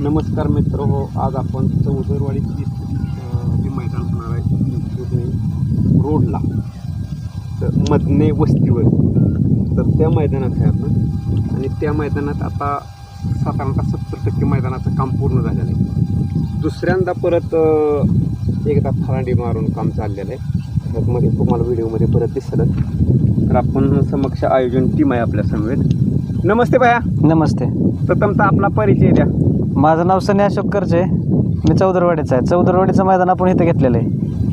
नमस्कार मित्र हो आज आपण चौदरवाडीची अं, जे मैदान होणार आहे रोडला तर मधने वस्तीवर. तर त्या मैदानात आहे आपण. आणि त्या मैदानात आता साधारणतः सत्तर टक्के मैदानाचं काम पूर्ण झालेलं आहे. दुसऱ्यांदा परत एकदा फरांडी मारून काम चाललेलं आहे. त्यामध्ये तुम्हाला व्हिडिओमध्ये परत दिसलं. तर आपण समक्ष आयोजन टीम आहे आपल्या समवेत नमस्ते बाया नमस्ते. प्रथमतः आपला परिचय द्या. माझं नाव सनी अशोक करचे मी चौदरवाडीचं आहे. चौदरवाडीचं मैदान आपण इथं घेतलेलं आहे.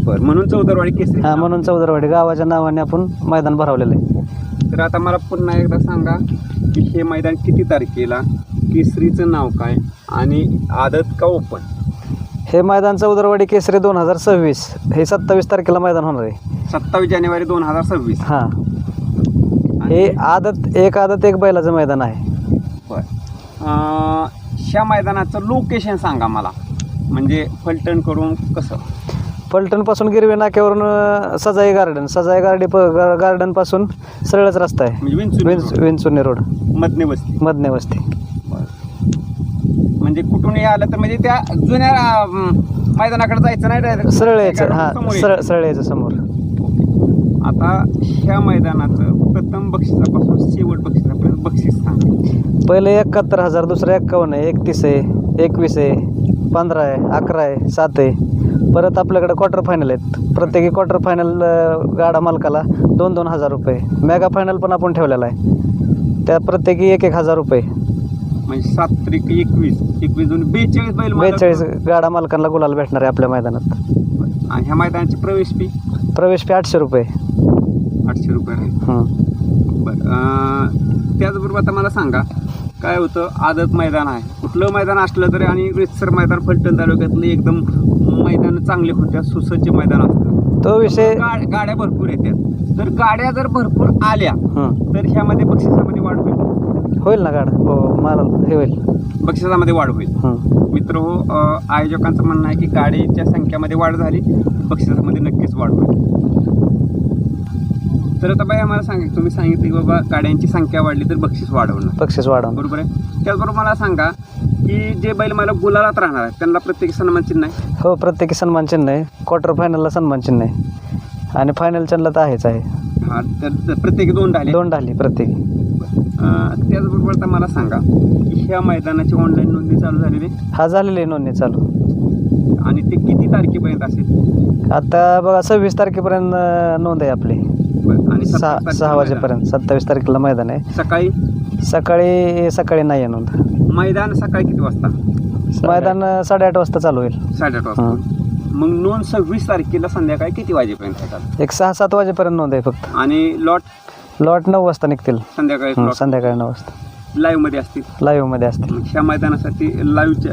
बरं म्हणून चौदरवाडी केसरी. हा म्हणून चौदरवाडी गावाच्या नावाने आपण मैदान भरवलेलं आहे. तर आता मला पुन्हा एकदा सांगा की हे मैदान किती तारखेला केसरीचं नाव काय आणि आदत का ओपन? हे मैदान चौदरवाडी केसरी दोन हजार सव्वीस. हे सत्तावीस तारखेला मैदान होणार आहे. सत्तावीस जानेवारी दोन हजार सव्वीस. हां. हे आदत एक आदत एक बैलाचं मैदान आहे. बरं. ह्या मैदानाचं लोकेशन सांगा मला. म्हणजे फलटण करून कसं? फलटणपासून गिरवे नाक्यावरून अं, सजाई गार्डन सजाई गार्डी प गा- गार्डनपासून सरळच रस्ता आहे. म्हणजे विंचूर विंच विंचुर्णी रोड. मधने वस्ती. मधने वस्ती. म्हणजे कुठूनही आलं तर म्हणजे त्या जुन्या अं, मैदानाकडे जायचं नाही direct. सरळ यायचं समोर हां. सरळ सरळ यायचं समोर. आता ह्या मैदानाचं प्रथम बक्षिसापासून शेवट बक्षिसापर्यंत बक्षीस सांगा पहिलं एकाहत्तर हजार दुसरं एक्कावन्न आहे एकतीस आहे एकवीस आहे पंधरा आहे अकरा आहे सात आहे. परत आपल्याकडे क्वार्टर फायनल आहेत. प्रत्येकी क्वार्टर फायनल गाडा मालकाला दोन दोन हजार रुपये. मेगा फायनल पण आपण ठेवलेला आहे. त्या प्रत्येकी एक एक हजार रुपये. म्हणजे सात त्रिक एकवीस. एकवीस दोन बेचाळीस बैल मालक- बेचाळीस गाडा मालकांना गुलाल भेटणार आहे आपल्या मैदानात. आणि ह्या मैदानाची प्रवेश फी प्रवेश फी आठशे रुपये. आठशे रुपये आहे हं. बरं अं, त्याचबरोबर आता मला सांगा काय होतं? आदत मैदान आहे. कुठलं मैदान असलं तरी आणि रितसर मैदान फलटण तालुक्यातलं एकदम मैदान चांगले होत्या. सुसज्ज मैदान असतं. तो विषय गा- गाड्या भरपूर येतात तर गाड्या जर भरपूर आल्या हं. तर ह्यामध्ये बक्षिसामध्ये वाढ होईल. होईल ना गाडा हो मला हे होईल. बक्षिसामध्ये वाढ होईल. मित्र हो आयोजकांचं म्हणणं आहे की गाडीच्या संख्येमध्ये वाढ झाली बक्षिसामध्ये नक्कीच वाढ होईल. तर आता बाई आम्हाला सांगा तुम्ही सांगितलं की बाबा गाड्यांची संख्या वाढली तर बक्षीस वाढवणार बक्षीस वाढवून बरोबर आहे? त्याचबरोबर मला सांगा की जे बैल मला गुलालात राहणार आहेत त्यांना प्रत्येक सन्मान चिन्ह आहे? हो प्रत्येकी सन्मान चिन्ह आहे. क्वार्टर फायनलला सन्मान चिन्ह आहे. आणि फायनल चिन्हला तर आहेच आहे. हा तर प्रत्येकी दोन ढाले. दोन ढाली प्रत्येकी. अ, त्याचबरोबर आता मला सांगा की ह्या मैदानाची ऑनलाईन नोंदणी चालू झालेली आहे? हा झालेली आहे नोंदणी चालू. आणि ते किती तारखेपर्यंत असेल? आता बघा सव्वीस तारखेपर्यंत अं, नोंद आहे आपली. बरं. आणि सहा सत्तावीस सहा तारखेला वाजेपर्यंत सत्तावीस तारखेला मैदान आहे. सकाळी? सकाळी सकाळी नाही आहे नोंद. मैदान सकाळी किती वाजता? मैदान अं, साडेआठ वाजता चालू होईल. साडेआठ वाजता. मग नोंद सव्वीस तारखेला संध्याकाळी किती वाजेपर्यंत? एक सहा सात वाजेपर्यंत नोंद आहे फक्त. आणि लॉट? लॉट नऊ वाजता निघतील. संध्याकाळी हं, संध्याकाळी नऊ वाजता. लाईव्हमध्ये असतील. लाईव्हमध्ये असतील. मग ह्या मैदानासाठी लाईव्ह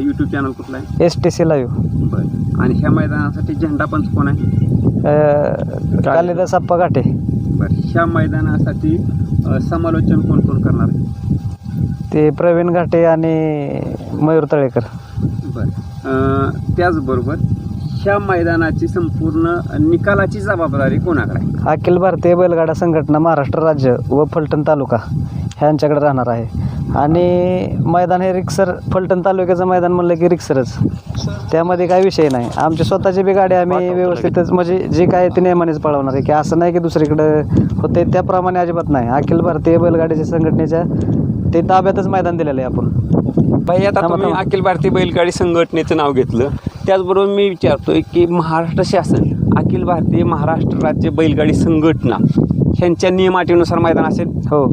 युट्यूब चॅनल कुठला आहे? एस टी सी लाईव्ह बरं. आणि ह्या मैदानासाठी झेंडा पंच कोण आहे? कालिदास अप्पा घाटे. बरं. ह्या मैदानासाठी अ, समालोचन कोण कोण करणार आहे? ते प्रवीण घाटे आणि मयूर तळेकर. बरं. अ, त्याचबरोबर ह्या मैदानाची संपूर्ण निकालाची जबाबदारी कोणाकडे आहे? अखिल भारतीय बैलगाडा संघटना महाराष्ट्र राज्य व फलटण तालुका. ह्यांच्याकडे राहणार आहे. आणि मैदान हे रिक्सर फलटण तालुक्याचं मैदान म्हणलं की रिक्सरच. त्यामध्ये काही विषय नाही. आमची स्वतःची बी गाडी आम्ही व्यवस्थितच म्हणजे जे काय ते नियमानेच पळवणार आहे. की असं नाही की दुसरीकडं होते त्याप्रमाणे अजिबात नाही. अखिल भारतीय बैलगाडीच्या संघटनेच्या ते ताब्यातच मैदान दिलेलं आहे आपण. बाई आता तुम्ही. अखिल भारतीय बैलगाडी संघटनेचं नाव घेतलं. त्याचबरोबर मी विचारतोय की महाराष्ट्र शासन अखिल भारतीय महाराष्ट्र राज्य बैलगाडी संघटना ह्यांच्या नियमाटीनुसार मैदान असेल? हो.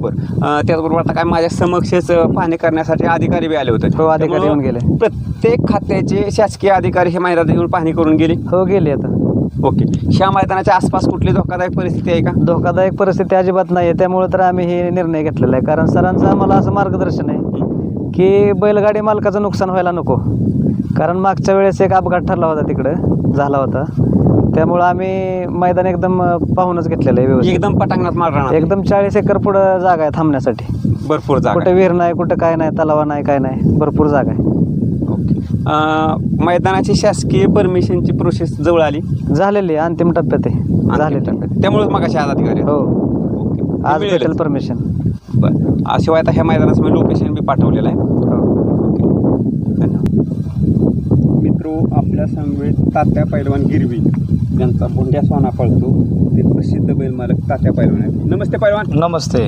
बरं. अं, त्याचबरोबर आता काय माझ्या समक्षच अं, पाहणी करण्यासाठी अधिकारी बी आले होते. हो, अधिकारी येऊन गेले. प्रत्येक खात्याचे शासकीय अधिकारी हे मैदानात येऊन पाहणी करून गेले? हो गेली आता. ओके. ह्या मैदानाच्या आसपास कुठली धोकादायक परिस्थिती आहे का? धोकादायक परिस्थिती अजिबात नाही आहे त्यामुळे तर आम्ही हे निर्णय घेतलेला आहे. कारण सरांचं आम्हाला असं मार्गदर्शन आहे की बैलगाडी मालकाचं नुकसान व्हायला नको. कारण मागच्या वेळेस एक अपघात ठरला होता तिकडं. झाला होता. त्यामुळं आम्ही मैदान एकदम अं, पाहूनच घेतलेलं आहे व्यवस्थित. एकदम पटांगणात मार राहणार. एकदम चाळीस एकर पुढं जागा आहे थांबण्यासाठी. भरपूर जागा कुठं विहीर नाही कुठं काय नाही तलावा नाही काय नाही भरपूर जागा आहे. ओके. अं, मैदानाची शासकीय परमिशनची प्रोसेस जवळ आली. झालेली आहे अंतिम टप्प्यात आहे. झालेली त्यामुळे मग अशा अधिकारी हो. ओके. आज मिळेलच. भेटेल परमिशन बरं. शिवाय आता ह्या मैदानाचं मी लोकेशन बी पाठवलेलं आहे. हो. ओके. समवेत तात्या पैलवान गिरवी. यांचा बोंड्या सोना पळतो. ते प्रसिद्ध बैल मालक तात्या पैलवान आहेत. नमस्ते पैलवान. नमस्ते.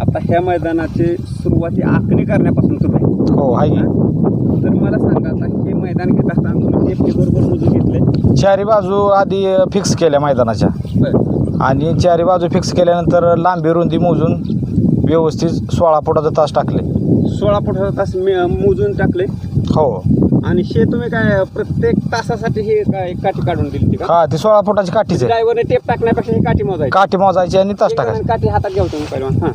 आता ह्या मैदानाचे सुरुवाती आखणी करण्यापासून तुम्ही हो आहे. की. तर मला सांगा आता हे मैदान घेत असताना तुम्ही टेपी बरोबर मोजून घेतले चारी बाजू आधी फिक्स केल्या मैदानाच्या. बरं. आणि चारी बाजू फिक्स केल्यानंतर लांबी रुंदी मोजून व्यवस्थित सोळा फुटाचा तास टाकले. सोळा फुटाचा तास मी- मोजून टाकले. हो. आणि शे तुम्ही काय प्रत्येक तासासाठी हे काय काठी काढून दिली होती का? हा ती सोळा फुटाची काठीच आहे. ड्रायव्हरने टेप टाकण्यापेक्षा ही काठी मोजायची. काठी मोजायची आणि तास एक जणाने टाकायची काठी हातात घेऊ तुम्ही पहिलवान. हां.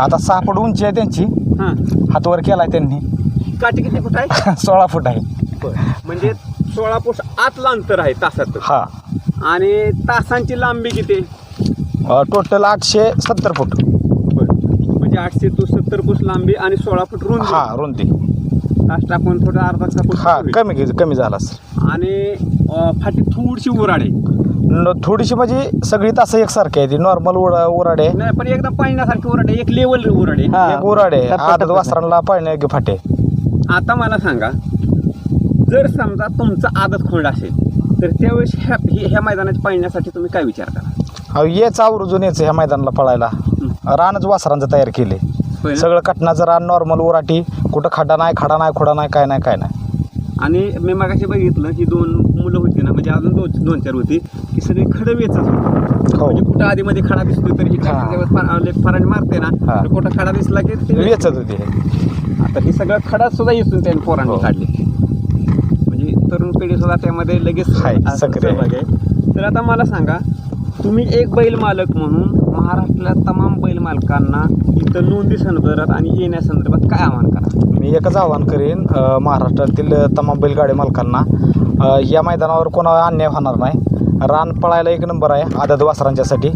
आता सहा फूट उंची आहे त्यांची. हां. हातवर केलाय त्यांनी. काठी किती फूट आहे? सोळा फूट आहे. म्हणजे सोळा फूट आतलं अंतर आहे तासात हा. आणि तासांची लांबी किती टोटल आठशे सत्तर फूट. म्हणजे आठशे तो सत्तर फूट लांबी आणि सोळा फूट रुंदी. हा रुंदी. तास टाकून थोडं अर्धा तास हा ठेवली. कमी कमी झाला आणि अं, फाटी थोडीशी उराड. आहे न- थोडीशी म्हणजे सगळी तास एकसारखी आहे ती. नॉर्मल उडा उराडे. नाही पण एकदम पाळण्यासारखी उराड. आहे एक लेवल उराड. आहे हा. एक उराडे. टप्प्या- आदत टप्प्या. वासरांना फाटे. आता मला सांगा जर समजा तुमचं आदत खोंड असेल तर त्यावेळेस ह्या हे- ह्या मैदानात पाळण्यासाठी तुम्ही काय विचार करा? अहो येच आवर्जून यायचं ह्या मैदानाला पळायला. रानच वासरांचं तयार केले होय ना? सगळं कटनाचं रान नॉर्मल उराटी कुठं खड्डा नाही खडा नाही खोडा नाही काय नाही काय नाही आणि मी मागाशी बघितलं की दोन मुलं होती ना म्हणजे अजून दोन दोन चार होती की सगळी खडं वेचत होती हो म्हणजे कुठं आधी मध्ये खडा दिसतो तरी हा. फरांड मारते ना हा. तर कुठं खडा दिसला की ते वेचत. वेचत होती हे. आता हे सगळं खडा सुद्धा इथून त्यांनी पोरांनी हो. काढले म्हणजे तरुण पिढी सुद्धा त्यामध्ये लगेच आहे, सक्रिय आहे. सहभागी आहे. तर आता मला सांगा तुम्ही एक बैल मालक म्हणून महाराष्ट्रातल्या तमाम बैल मालकांना इथं नोंदी संदर्भात आणि येण्यासंदर्भात काय आव्हान करा? मी एकच आवाहन करेन अ, महाराष्ट्रातील तमाम बैलगाडी मालकांना. अ, या मैदानावर कोणाला अन्याय होणार नाही. रान पळायला एक नंबर आहे आदत वासरांच्यासाठी.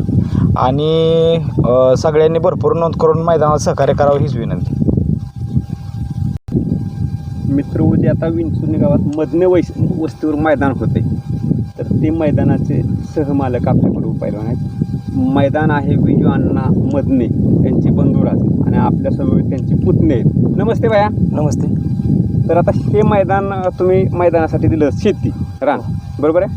आणि अ, सगळ्यांनी भरपूर नोंद करून मैदानावर सहकार्य करावं हीच विनंती. मित्र उद्या आता विंचुर्णी गावात मधने वैस वस्तीवर मैदान होते तर ते मैदानाचे सहमालक आपल्याकडे उपलब्ध आहेत. मैदान आहे विजू अण्णा मदने त्यांचे बंधुराज आणि आपल्यासमोर त्यांचे पुतणे आहेत. नमस्ते बाया नमस्ते. तर आता हे मैदान तुम्ही मैदानासाठी दिलं शेती रान. बरोबर आहे?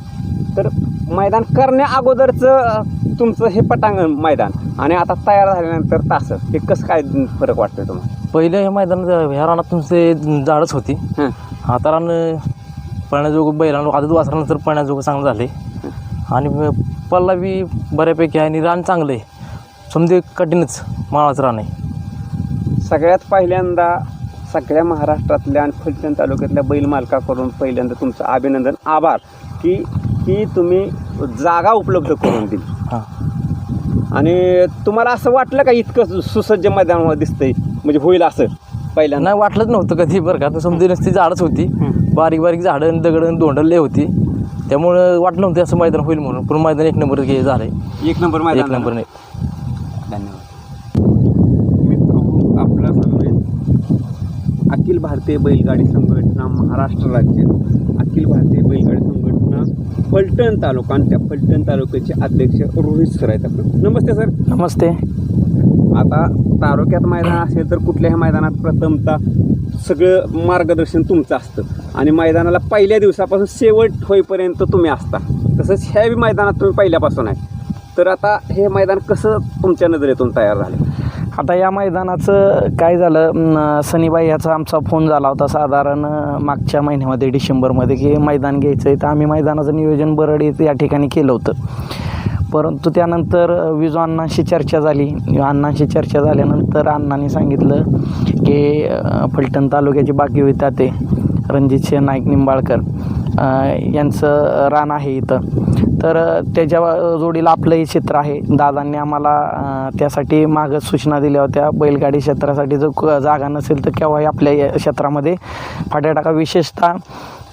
तर मैदान करण्या अगोदरचं तुमचं हे पटांगण मैदान आणि आता तयार झाल्यानंतर तास हे कसं काय फरक वाटतोय तुम्हाला? पहिले हे मैदानात ह्या रानात तुमचे झाडच होती. हं. आता रान पळण्याजोगं बैलांना आदत वासरानंतर पळण्याजोगं चांगलं झाले आणि पल्ला बी बऱ्यापैकी आहे आणि रान चांगलं आहे. समजे कठीणच माळाचं रान आहे. सगळ्यात पहिल्यांदा सगळ्या महाराष्ट्रातल्या आणि फलटण तालुक्यातल्या बैल मालकाकडून पहिल्यांदा तुमचं अभिनंदन आभार की की तुम्ही जागा उपलब्ध करून दिली. हां. आणि तुम्हाला असं वाटलं का इतकं सुसज्ज मैदान दिसतंय? म्हणजे होईल असं? पहिल्यांदा. वाटलंच नव्हतं कधी बरं का. समजे नसती झाडच होती. हं. बारीक बारीक झाडं दगडं दोंडले होती. त्यामुळं वाटलं नव्हतं असं मैदान होईल म्हणून. पण मैदान एक नंबर हे झालं एक नंबर एक नंबर नाही. धन्यवाद. मित्र आपला अखिल भारतीय बैलगाडी संघटना महाराष्ट्र राज्य. अखिल भारतीय बैलगाडी संघटना फलटण तालुका आणि त्या फलटण तालुक्याचे अध्यक्ष रोहित सर आहेत आपलं. नमस्ते सर. नमस्ते. आता तालुक्यात मैदान असेल तर कुठल्याही मैदानात प्रथमतः सगळं मार्गदर्शन तुमचं असतं. आणि मैदानाला पहिल्या दिवसापासून शेवट होईपर्यंत तुम्ही असता. तसंच ह्याबी मैदानात तुम्ही पहिल्यापासून आहे. तर आता हे मैदान कसं तुमच्या नजरेतून तयार झालं? आता या मैदानाचं काय झालं? सनीबाई ह्याचा आमचा फोन झाला होता साधारण मागच्या महिन्यामध्ये डिसेंबरमध्ये की मैदान घ्यायचं आहे तर आम्ही मैदानाचं नियोजन बरड या ठिकाणी केलं होतं. परंतु त्यानंतर विजू अण्णांशी चर्चा झाली. अण्णांशी चर्चा झाल्यानंतर अण्णांनी सांगितलं की फलटण तालुक्याची बाकी होता ते रणजितसिंह नाईक निंबाळकर. यांचं रान आहे इथं. तर त्याच्या अ, जोडीला आपलंही क्षेत्र आहे. दादांनी आम्हाला त्यासाठी मागं सूचना दिल्या होत्या. बैलगाडी क्षेत्रासाठी जर क- जागा नसेल तर केव्हाही आपल्या या क्षेत्रामध्ये फाट्या टाका. विशेषतः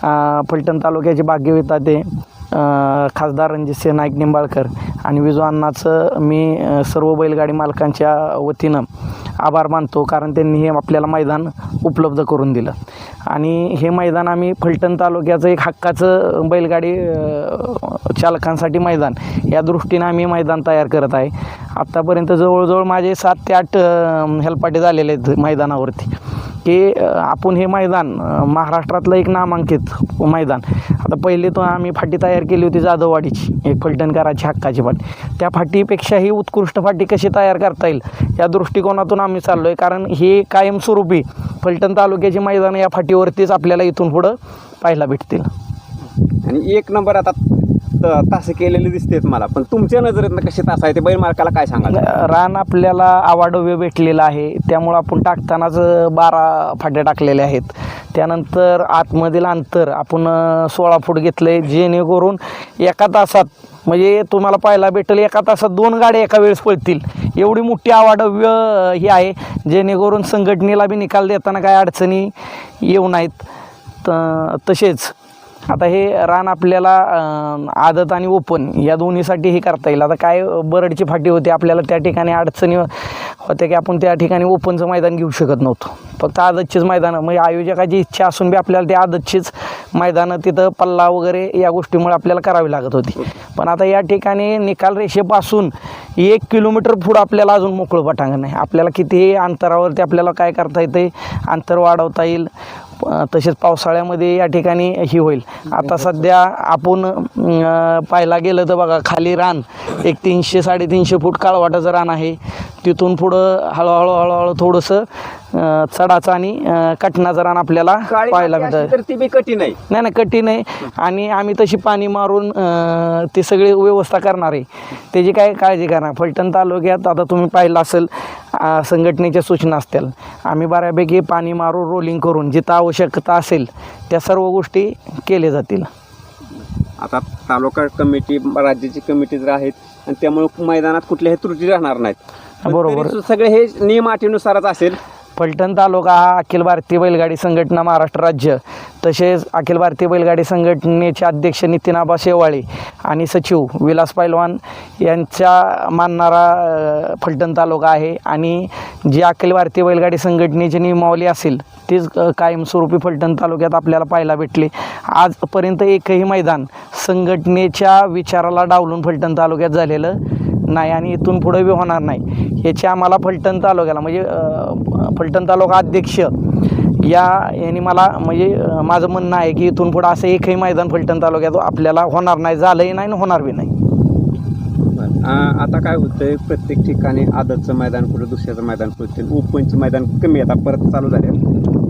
अ, फलटण तालुक्याचे भाग्यविता ते खासदार रणजितसिंह नाईक निंबाळकर आणि विजू मी सर्व बैलगाडी मालकांच्या वतीनं आभार मानतो कारण त्यांनी हे आपल्याला मैदान उपलब्ध करून दिलं. आणि हे मैदान आम्ही फलटण तालुक्याचं एक हक्काचं बैलगाडी चालकांसाठी मैदान या दृष्टीनं आम्ही मैदान तयार करत आहे. आत्तापर्यंत जवळजवळ माझे सात ते आठ हेलपाटे झालेले आहेत मैदानावरती. की आपण हे मैदान महाराष्ट्रातलं एक नामांकित मैदान. आता पहिले तो आम्ही फाटी तयार केली होती जाधववाडीची एक फलटणकराची हक्काची फाटी त्या फाटीपेक्षाही उत्कृष्ट फाटी कशी तयार करता येईल या दृष्टिकोनातून आम्ही चाललो आहे कारण हे कायमस्वरूपी फलटण तालुक्याची मैदानं या फाटीवरतीच आपल्याला इथून पुढं पाहायला भेटतील. आणि एक नंबर आता तास केलेले दिसतेत मला. पण तुमच्या नजरेतनं कसे तास आहे ते बैल मालकाला काय सांगाल? रान आपल्याला आवाडव्य भेटलेलं आहे. त्यामुळं आपण टाकतानाच बारा फाट्या टाकलेल्या आहेत. त्यानंतर आतमधील अंतर आपण सोळा फूट घेतलं आहे जेणेकरून एका तासात म्हणजे तुम्हाला पाहायला भेटेल एका तासात दोन गाड्या एका वेळेस पळतील. एवढी मोठी आवाडव्य ही आहे. जेणेकरून संघटनेला बी निकाल देताना काय अडचणी येऊ नाहीत. तसेच आता हे रान आपल्याला आदत आणि ओपन या दोन्हीसाठी हे करता येईल. आता काय बरडची फाटी होती आपल्याला त्या ठिकाणी अडचणी होत्या की आपण त्या ठिकाणी ओपनचं मैदान घेऊ शकत नव्हतो. फक्त आदतचीच मैदानं. म्हणजे आयोजकाची इच्छा असून बी आपल्याला ते आदतचीच मैदानं तिथं पल्ला वगैरे या गोष्टीमुळे आपल्याला करावी लागत होती. पण आता या ठिकाणी निकाल रेषेपासून एक किलोमीटर पुढं आपल्याला अजून मोकळं पटांगण आहे. आपल्याला कितीही अंतरावरती आपल्याला काय करता येते अंतर वाढवता येईल. तसेच पावसाळ्यामध्ये या ठिकाणी ही होईल. आता सध्या आपण पाहायला गेलं तर बघा खाली रान एक तीनशे साडेतीनशे फूट काळवाटाचं रान आहे. तिथून पुढं हळूहळू हळूहळू थोडंसं अं, चढाचं आणि अं, रान आपल्याला काळी पाहायला माती मिळतं. तर ती बी कठीण आहे. नाही नाही कठीण आहे. आणि आम्ही तशी पाणी मारून अं, ती सगळी व्यवस्था करणार आहे. त्याची काय काळजी करणार? फलटण तालुक्यात आता तुम्ही पाहिलं असेल अं, संघटनेच्या सूचना असतील. आम्ही बऱ्यापैकी पाणी मारून रोलिंग करून जिथं आवश्यकता असेल त्या सर्व गोष्टी केल्या जातील. आता तालुका कमिटी राज्याची कमिटी जर आहेत आणि त्यामुळे मैदानात कुठल्याही त्रुटी राहणार नाहीत. पण बरोबर. तरी सगळे हे नियम अटीनुसारच असेल. फलटण तालुका हा अखिल भारतीय बैलगाडी संघटना महाराष्ट्र राज्य. तसेच अखिल भारतीय बैलगाडी संघटनेचे अध्यक्ष नितीन आबा शेवाळे आणि सचिव विलास पैलवान यांच्या मानणारा फलटण तालुका आहे. आणि जी अखिल भारतीय बैलगाडी संघटनेची नियमावली असेल तीच कायमस्वरूपी फलटण तालुक्यात आपल्याला पाहायला भेटली. आजपर्यंत एकही मैदान संघटनेच्या विचाराला डावलून फलटण तालुक्यात झालेलं नाही आणि इथून पुढे बी होणार नाही. याची आम्हाला फलटण तालुक्याला म्हणजे फलटण तालुका अध्यक्ष या यांनी मला म्हणजे माझं म्हणणं आहे की इथून पुढं असं एकही मैदान फलटण तालुक्यात आपल्याला होणार नाही झालंही नाही आणि होणार बी नाही. आता काय होतंय? प्रत्येक ठिकाणी आदतचं मैदान कुठं दुसऱ्याचं मैदान कुठं ओपनचे मैदान कमी आता परत चालू झाले.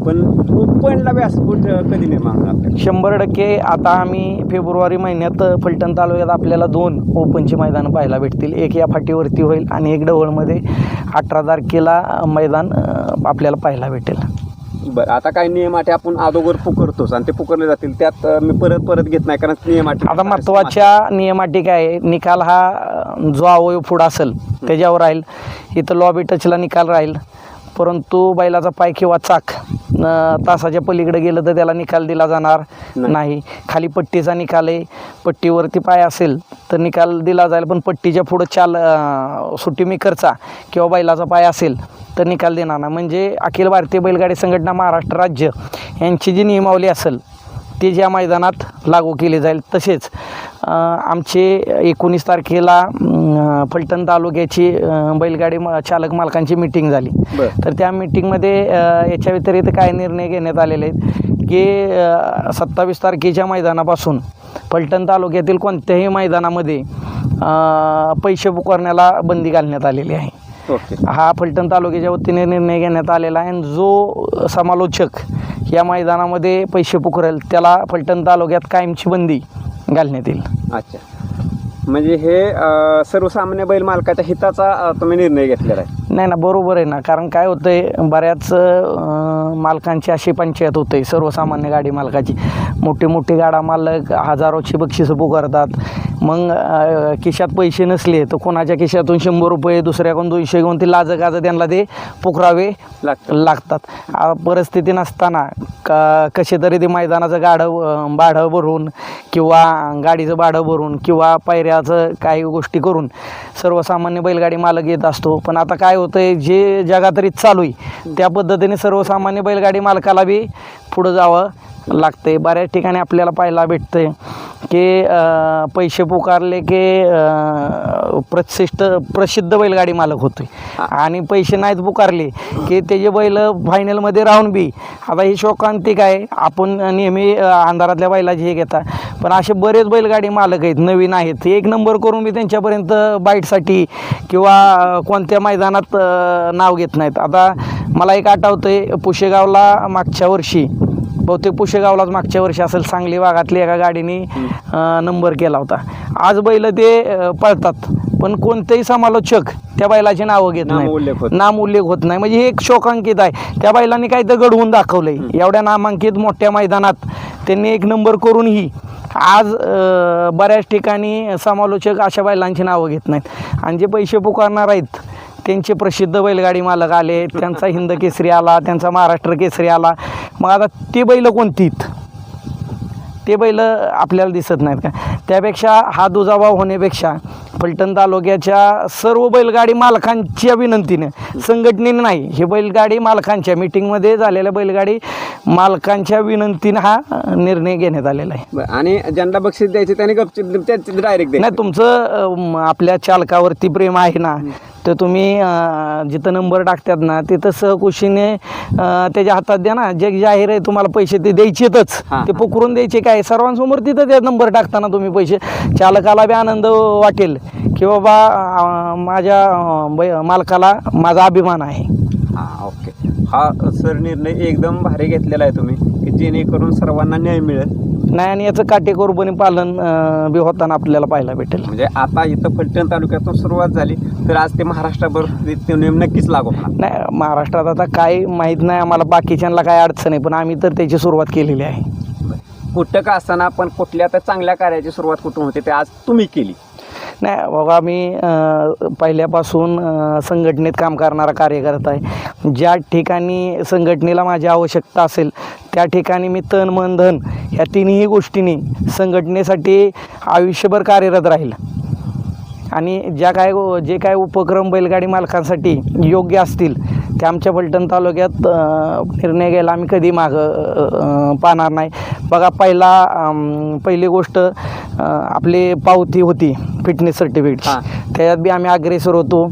पण ओपनला व्यासपीठ कधी निर्माण होणार शंभर टक्के आता आम्ही फेब्रुवारी महिन्यात फलटण तालुक्यात आपल्याला दोन ओपनची मैदानं पाहायला भेटतील. एक या फाटीवरती होईल आणि एक डवळमध्ये अठरा तारखेला मैदान आपल्याला पाहायला भेटेल. बरं आता काय नियम अटी आपण अगोदर पुकारतोच आणि ते पुकारले जातील त्यात अं, मी परत परत घेत नाही कारण नियम अटी आता महत्त्वाच्या नियमाटी काय आहे निकाल हा अ, जो अवयव पुढं असेल त्याच्यावर राहील. इथं लॉबी टचला निकाल राहील. परंतु बैलाचा पाय किंवा चाक तासाच्या पलीकडे गेलं तर त्याला निकाल दिला जाणार नाही. खाली पट्टीचा निकाल आहे. पट्टीवरती पाय असेल तर निकाल दिला जाईल पण पट्टीच्या पुढं चाल सुट्टी मेकरचा किंवा बैलाचा पाय असेल तर निकाल देणार नाही. म्हणजे अखिल भारतीय बैलगाडी संघटना महाराष्ट्र राज्य यांची जी नियमावली असेल ती ज्या मैदानात लागू केली जाईल तसेच आमचे एकोणीस तारखेला फलटण तालुक्याची बैलगाडी म- चालक मालकांची मिटिंग झाली. तर त्या मिटिंगमध्ये याच्या व्यतिरिक्त काय निर्णय घेण्यात आलेले आहेत की सत्तावीस तारखेच्या मैदानापासून फलटण तालुक्यातील कोणत्याही मैदानामध्ये पैसे पुकारण्याला बंदी घालण्यात आलेली आहे. हा फलटण तालुक्याच्या वतीने निर्णय घेण्यात आलेला आहे आणि जो समालोचक या मैदानामध्ये पैसे पुकरेल त्याला फलटण तालुक्यात कायमची बंदी घालण्यात येईल. अच्छा. म्हणजे हे अं, सर्वसामान्य बैल मालकाच्या हिताचा अं, तुम्ही निर्णय घेतलेला आहे. नाही ना बरोबर आहे ना. कारण काय होतं आहे बऱ्याच अं, मालकांची अशी पंचायत होते सर्वसामान्य गाडी मालकाची. मोठे मोठे गाडा मालक हजारोची बक्षिसं पुकारतात. मग खिशात पैसे नसले तर कोणाच्या खिशातून शंभर रुपये दुसऱ्याकडून दोनशे घेऊन ते लाज गाजं त्यांना ते पुकरावे लाग लागतात. परिस्थिती नसताना का कसे तरी ते मैदानाचं गाडं भाडं भरून किंवा गाडीचं भाडं भरून किंवा पायऱ्याचं काही गोष्टी करून सर्वसामान्य बैलगाडी मालक येत असतो. पण आता काय होतं आहे जे जगातरी चालू आहे त्या पद्धतीने सर्वसामान्य बैलगाडी मालकाला बी पुढं जावं लागते बऱ्याच ठिकाणी आपल्याला पाहायला भेटतं की पैसे पुकारले की अं, प्रसिद्ध बैलगाडी मालक होते आणि पैसे नाहीत पुकारले की त्याचे बैल फायनलमध्ये राहून बी. आता ही शोकांतिक आहे आपण नेहमी अंधारातल्या बैलाचे हे घेता. पण असे बरेच बैलगाडी मालक आहेत नवीन आहेत. एक नंबर करून मी त्यांच्यापर्यंत बाईटसाठी किंवा कोणत्या मैदानात नाव घेत नाहीत. आता मला एक आठवतंय पुशेगावला मागच्या वर्षी बहुतेक पुशेगावलाच मागच्या वर्षी असेल सांगली भागातली एका गाडीने नंबर केला होता. आज बैल ते पळतात. पण कोणतेही समालोचक त्या बैलाची नावं घेत नाही. नाम उल्लेख होत नाही. म्हणजे हे एक शोकांकित आहे. त्या बैलांनी काही तर घडवून दाखवलंय. एवढ्या नामांकित मोठ्या मैदानात त्यांनी एक नंबर करूनही आज बऱ्याच ठिकाणी समालोचक अशा बैलांची नावं घेत नाहीत. आणि जे पैसे पुकारणार आहेत त्यांचे प्रसिद्ध बैलगाडी मालक आले त्यांचा हिंद केसरी आला त्यांचा महाराष्ट्र केसरी आला. मग आता ते बैल कोणतीत ते बैल आपल्याला दिसत नाहीत का? त्यापेक्षा हा दुजाभाव होण्यापेक्षा फलटण तालुक्याच्या सर्व बैलगाडी मालकांच्या विनंतीने संघटनेने नाही हे बैलगाडी मालकांच्या मिटिंगमध्ये झालेल्या बैलगाडी मालकांच्या विनंतीने हा निर्णय घेण्यात आलेला आहे. आणि ज्यांना बक्षीस द्यायचे त्याने गपचिप डायरेक्ट नाही तुमचं आपल्या चालकावरती प्रेम आहे ना तर तुम्ही जिथं नंबर टाकतात ना तिथं सहकुशीने त्याच्या हातात द्या ना. जे जाहीर आहे तुम्हाला पैसे ते द्यायचेतच. ते पकडून द्यायचे काय? सर्वांसमोर तिथं त्या नंबर टाकताना तुम्ही पैसे. चालकाला बी आनंद वाटेल. की बाबा माझ्या मालकाला माझा अभिमान आहे. हा ओके. हा सर निर्णय एकदम भारी घेतलेला आहे तुम्ही. जेणेकरून सर्वांना न्याय मिळेल. नाही आणि याचं काटेकोरपणे पालन अ, बी होताना आपल्याला पाहायला भेटेल. म्हणजे आता इथं फलटण तालुक्यातून सुरुवात झाली तर आज ते महाराष्ट्राभर ते- ते नियम नक्कीच लागू होणार. नाही महाराष्ट्रात आता काय माहीत नाही आम्हाला बाकीच्यांना काय अडचण आहे पण आम्ही तर त्याची सुरुवात केलेली आहे. कुठं का असताना पण कुठल्या तर चांगल्या कार्याची सुरुवात कुठून होते ते आज तुम्ही केली. नाही बाबा मी पहिल्यापासून संघटनेत काम करणारा कार्यकर्ता आहे. ज्या ठिकाणी संघटनेला माझी आवश्यकता असेल त्या ठिकाणी मी तन मन धन या तिन्ही गोष्टींनी संघटनेसाठी आयुष्यभर कार्यरत राहील. आणि ज्या काय जे काय उपक्रम बैलगाडी मालकांसाठी योग्य असतील ते आमच्या फलटण तालुक्यात निर्णय घ्यायला आम्ही कधी मागं पाहणार नाही. बघा पहिला पहिली गोष्ट आपली पावती होती फिटनेस सर्टिफिकेट हां. त्याच्यात बी आम्ही अग्रेसर होतो.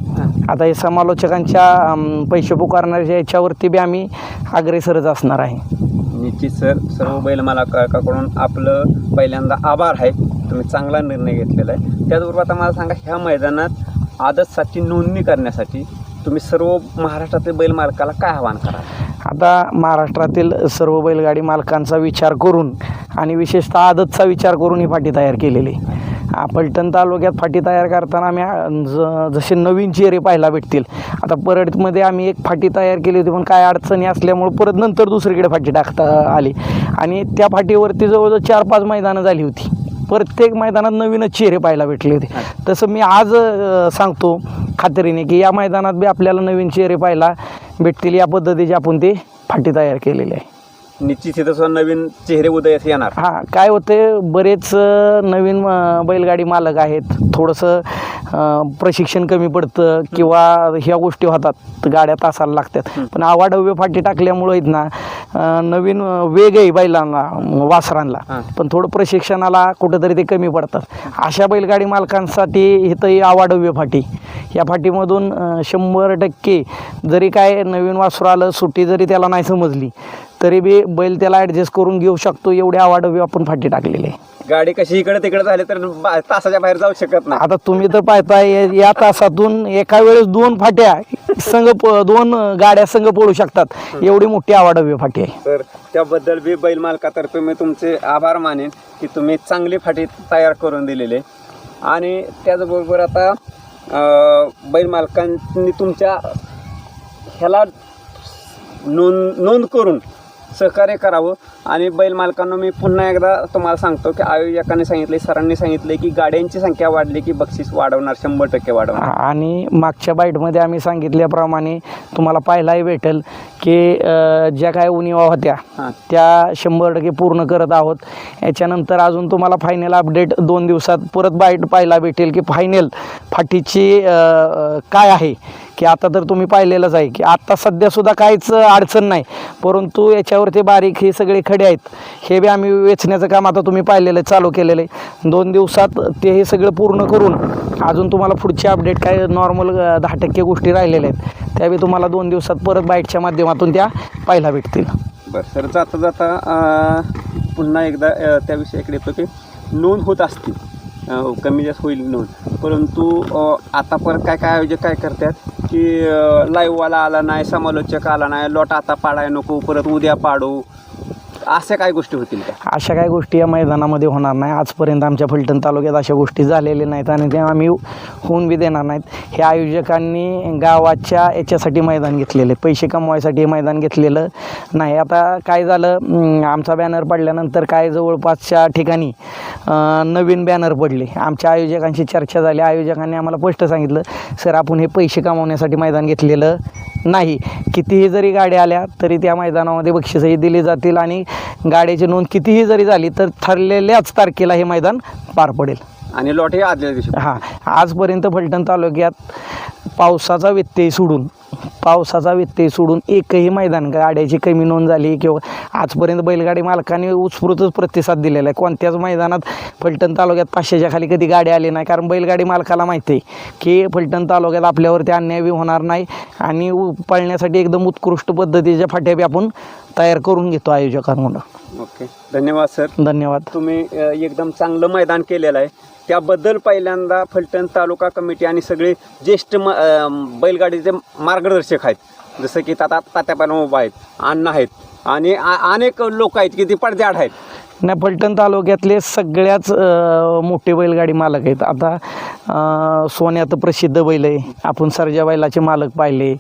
आता हे समालोचकांच्या पैसे पुकारण्याच्या याच्यावरती बी आम्ही अग्रेसरच असणार आहे. निश्चित सर. सर्व बैल मला काकाकडून आपलं पहिल्यांदा आभार आहे. तुम्ही चांगला निर्णय घेतलेला आहे. त्याचबरोबर आता मला सांगा ह्या मैदानात आदतसाठी नोंदणी करण्यासाठी तुम्ही सर्व महाराष्ट्रातील बैल मालकाला काय आवाहन करा आता महाराष्ट्रातील सर्व बैलगाडी मालकांचा विचार करून आणि विशेषतः आदतचा विचार करून ही फाटी तयार केलेली. आहे. आ, तालुक्यात फाटी तयार करताना आम्ही आ, ज जसे नवीन चेहरे पाहायला भेटतील. आता परडमध्ये आम्ही एक फाटी तयार केली होती पण काय अडचणी असल्यामुळे परत नंतर दुसरीकडे फाटी टाकता आली. आणि त्या फाटीवरती जवळजवळ चार पाच मैदानं झाली होती. प्रत्येक मैदानात नवीनच चेहरे पाहायला भेटले होते. तसं मी आज सांगतो खात्रीने की या मैदानात बी आपल्याला नवीन चेहरे पाहायला भेटतील. या पद्धतीची आपण ते फाटी तयार केलेली आहे. निश्चित सुद्धा नवीन चेहरे उदयास येणार. हां काय होते बरेच नवीन बैलगाडी मालक आहेत. थोडंसं प्रशिक्षण कमी पडतं किंवा ह्या गोष्टी होतात गाड्या तासाला लागतात. पण आवाढव्य फाटी टाकल्यामुळं आहेत ना अ, नवीन वेग आहे बैलांना वासरांना. पण थोडं प्रशिक्षणाला कुठंतरी ते कमी पडतात. अशा बैलगाडी मालकांसाठी इथं ही आवाढव्य फाटी. या फाटीमधून अ, शंभर टक्के जरी काय नवीन वासरू आलं सुट्टी जरी त्याला नाही समजली तरी बी बैल त्याला ॲडजस्ट करून घेऊ शकतो एवढी आवाढव्य आपण फाटी टाकलेली आहे. गाडी कशी इकडे तिकडे झाली तर बा- तासाच्या बाहेर जाऊ शकत नाही. आता तुम्ही तर पाहताय या- या तासातून एका वेळेस दोन फाट्या संघ प- दोन गाड्या संघ पडू शकतात. एवढी मोठी आवाढव्य फाटी आहे. तर त्याबद्दल बी बैल मालकातर्फे मी तुमचे आभार मानेन की तुम्ही चांगली फाटी तयार करून दिलेले आणि त्याचबरोबर आता अं, बैल मालकांनी तुमच्या ह्याला नोंद नोंद करून सहकार्य करावं. आणि बैल मालकांना मी पुन्हा एकदा तुम्हाला सांगतो की आयोजकांनी सांगितले सरांनी सांगितले की गाड्यांची संख्या वाढली की बक्षीस वाढवणार शंभर टक्के वाढवणार. आणि मागच्या बाईटमध्ये आम्ही सांगितल्याप्रमाणे तुम्हाला पाहायलाही भेटेल की ज्या काय उणिवा होत्या त्या शंभर टक्के पूर्ण करत आहोत. याच्यानंतर अजून तुम्हाला फायनल अपडेट दोन दिवसात परत बाईट पाहायला भेटेल की फायनल फाटीची काय आहे. की आता तर तुम्ही पाहिलेलंच आहे की आत्ता सध्यासुद्धा काहीच अडचण नाही. परंतु याच्यावरती बारीक हे सगळे खडे आहेत. हे बी आम्ही वेचण्याचं काम आता तुम्ही पाहिलेलं आहे चालू केलेलं आहे. दोन दिवसात ते हे सगळं पूर्ण करून अजून तुम्हाला पुढचे अपडेट काय नॉर्मल दहा टक्के गोष्टी राहिलेल्या आहेत. त्यावेळी तुम्हाला दोन दिवसात परत बाईटच्या माध्यमातून त्या पाहायला भेटतील. बरं सर जाता जाता पुन्हा एकदा त्या विषयाकडे येतो की नोंद होत असते कमी जास्त होईल नव्हतं. परंतु आता परत काय काय आयोजक काय करतात की लाईव्हवाला आला नाही समालोचक आला नाही लॉट आता पाडाय नको परत उद्या पाडू. अशा काय गोष्टी होतील का? अशा काही गोष्टी या मैदानामध्ये होणार नाही. आजपर्यंत आमच्या फलटण तालुक्यात अशा गोष्टी झालेल्या नाहीत आणि ते आम्ही होऊन बी देणार नाहीत. हे आयोजकांनी गावाच्या याच्यासाठी मैदान घेतलेले पैसे कमवायसाठी मैदान घेतलेलं नाही. आता काय झालं आमचा बॅनर पडल्यानंतर काय जवळपासच्या ठिकाणी नवीन बॅनर पडले. आमच्या आयोजकांशी चर्चा झाली. आयोजकांनी आम्हाला स्पष्ट सांगितलं सर आपण हे पैसे कमावण्यासाठी मैदान घेतलेलं नाही. कितीही जरी गाड्या आल्या तरी त्या मैदानामध्ये बक्षीसही दिली जातील आणि गाड्याची नोंद कितीही जरी झाली तर ठरलेल्याच तारखेला हे मैदान पार पडेल. आणि लॉट हे आदल्या दिवशी हां आजपर्यंत फलटण तालुक्यात पावसाचा व्यत्यय सोडून पावसाचा व्यत्यय सोडून एकही मैदान गाड्याची कमी नोंद झाली किंवा आजपर्यंत बैलगाडी मालकाने उत्स्फूर्तच प्रतिसाद दिलेला आहे. कोणत्याच मैदानात फलटण तालुक्यात पाचशेच्या खाली कधी गाडी आली नाही. कारण बैलगाडी मालकाला माहिती आहे की फलटण तालुक्यात आपल्यावरती अन्याय बी होणार नाही आणि उ- पळण्यासाठी एकदम उत्कृष्ट पद्धतीच्या फाट्या बी आपण तयार करून घेतो आयोजकांकडून. ओके. धन्यवाद सर. धन्यवाद. तुम्ही अ, एकदम चांगलं मैदान केलेलं आहे. त्याबद्दल पहिल्यांदा फलटण तालुका कमिटी आणि सगळे ज्येष्ठ म अ, बैलगाडीचे मार्गदर्शक आहेत. जसं की ताता तात्यापाना उभा आहेत अण्णा आहेत आणि आ- अनेक लोक आहेत की ती पडद्याआड आहेत. नाही फलटण तालुक्यातले सगळ्याच मोठे बैलगाडी मालक आहेत. आता सोन्यात प्रसिद्ध बैल आहे. आपण सरजा बैलाचे मालक पाहिले.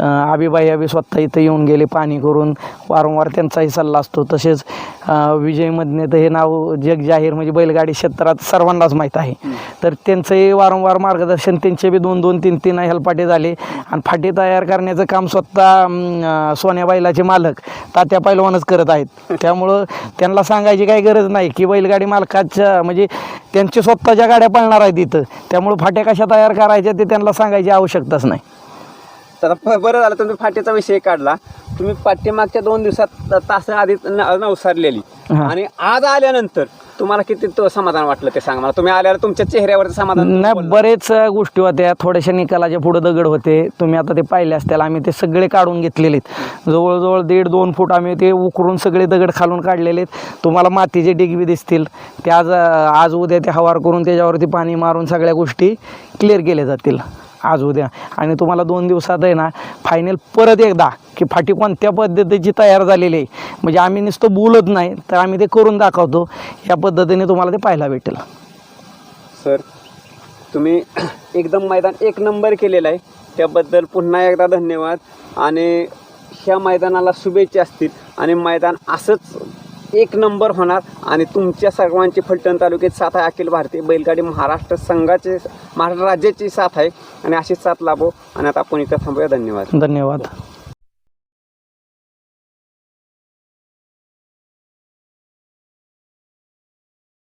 आबीबाई आबी स्वतः इथं येऊन गेले पाणी करून. वारंवार त्यांचाही सल्ला असतो. तसेच विजय मधने तर हे नाव जग जाहीर म्हणजे बैलगाडी क्षेत्रात सर्वांनाच माहीत आहे. तर त्यांचंही वारंवार मार्गदर्शन त्यांचे बी दोन दोन तीन तीन हेलपाटे झाले. आणि फाटे तयार करण्याचं काम स्वतः सोन्या बैलाचे मालक तात्या पैलवानच करत आहेत. त्यामुळं त्यांना सांगायचे काही गरज नाही. की बैलगाडी मालकाच्या म्हणजे त्यांच्या स्वतःच्या गाड्या पळणार आहेत इथं. त्यामुळं फाट्या कशा तयार करायच्या ते त्यांना सांगायची आवश्यकताच नाही. तर बरं झालं तुम्ही फाटीचा विषय काढला. तुम्ही पाठीमागच्या दोन दिवसात तास आधी न- नवसारलेली. आणि आज आल्यानंतर तुम्हाला किती तो समाधान वाटलं ते सांगा मला? तुम्ही आल्यावर तुमच्या चेहऱ्यावरचं समाधान नाही. बरेच गोष्टी होत्या. थोड्याशा निकालाच्या पुढे दगड होते. तुम्ही आता ते पाहिले असतील. आम्ही ते सगळे काढून घेतलेले आहेत जवळजवळ दीड दोन फूट आम्ही ते उकरून सगळे दगड खालून काढलेले आहेत तुम्हाला मातीचे डिगबी दिसतील. ते आज आज उद्या ते हवार करून त्याच्यावरती पाणी मारून सगळ्या गोष्टी क्लिअर केल्या जातील. आज उद्या. आणि तुम्हाला दोन दिवसात आहे ना फायनल परत एकदा की फाटी कोणत्या पद्धतीची तयार झालेली आहे. म्हणजे आम्ही नुसतं बोलत नाही तर आम्ही ते करून दाखवतो. या पद्धतीने तुम्हाला ते पाहायला भेटेल. सर तुम्ही एकदम मैदान एक नंबर केलेलं आहे. त्याबद्दल पुन्हा एकदा धन्यवाद. आणि ह्या मैदानाला शुभेच्छा असतील. आणि मैदान असंच एक नंबर होणार आणि तुमच्या सर्वांची फलटण तालुक्यात साथ आहे. अखिल भारतीय बैलगाडी महाराष्ट्र संघाचे महाराष्ट्र राज्याची साथ आहे. आणि अशीच साथ लाभो. आणि आता आपण इथं थांबूया. धन्यवाद. धन्यवाद.